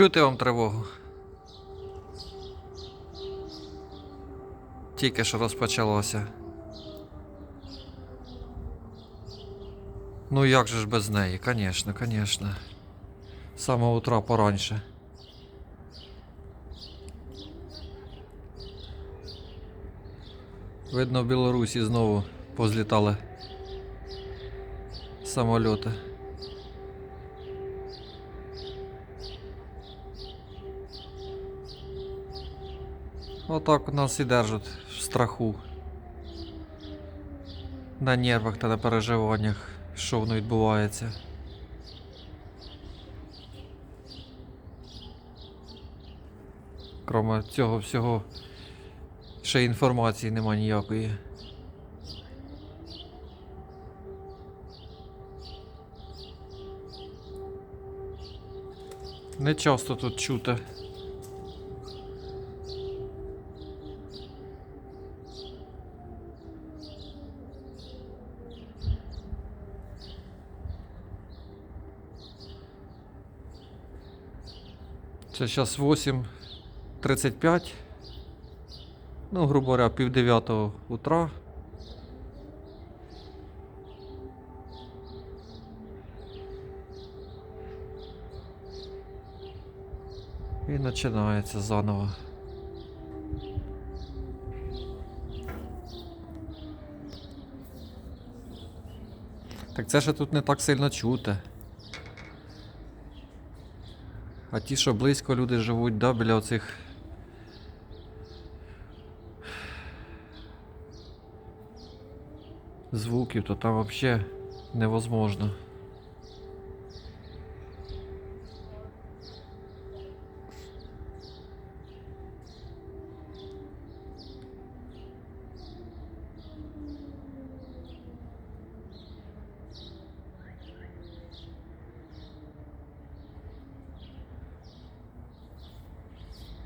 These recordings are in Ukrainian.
Чути вам тривогу? Тільки що розпочалося. Ну як же ж без неї? Конечно, конечно. З самого утра пораньше. Видно, в Білорусі знову позлітали самольоти. Отак нас і держать в страху. На нервах та на переживаннях, що воно відбувається. Кроме цього всього, ще інформації нема ніякої. Не часто тут чути. Це зараз 8.35. Ну, грубо говоря, пів дев'ятого утра. І починається заново. Так це ще тут не так сильно чути. А ті, що близько люди живуть, да, біля оцих. Звуків, то там взагалі невозможно.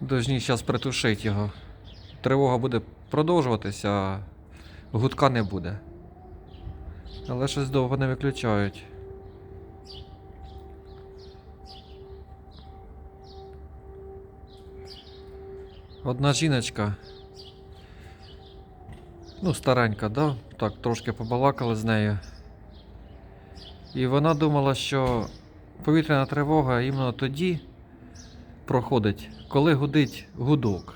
Должні зараз притушити його. Тривога буде продовжуватися, а гудка не буде. Але щось довго не виключають. Одна жіночка. Ну, старенька, да? Так, трошки побалакали з нею. І вона думала, що повітряна тривога іменно тоді проходить, коли гудить гудок.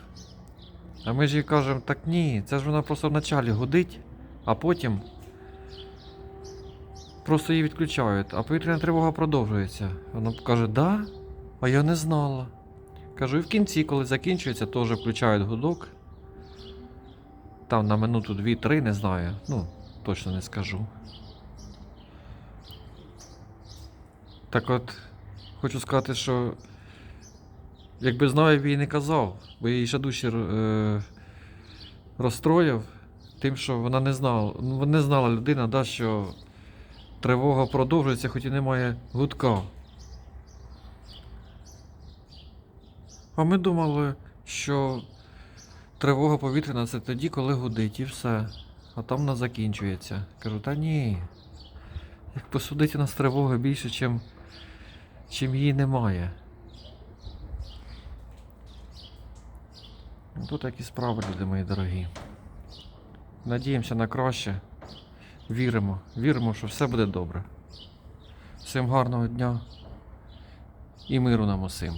А ми ж їй кажемо, так ні, це ж вона просто вначалі гудить, а потім просто її відключають, а повітряна тривога продовжується. Вона каже, да? А я не знала. Кажу, і в кінці, коли закінчується, теж включають гудок. Там на минуту 2-3, не знаю. Ну, точно не скажу. Так от, хочу сказати, що Якби знав, я б їй не казав, бо її ще дужче е, розстроїв тим, що вона не знала, ну, не знала людина, да, що тривога продовжується, хоч і немає гудка. А ми думали, що тривога повітряна це тоді, коли гудить, і все. А там вона закінчується. Кажу, та ні. Як посудити нас тривоги більше, чим, чим її немає. Тут такі справи, люди мої дорогі. Надіємося на краще. Віримо. Віримо, що все буде добре. Всім гарного дня і миру нам усім.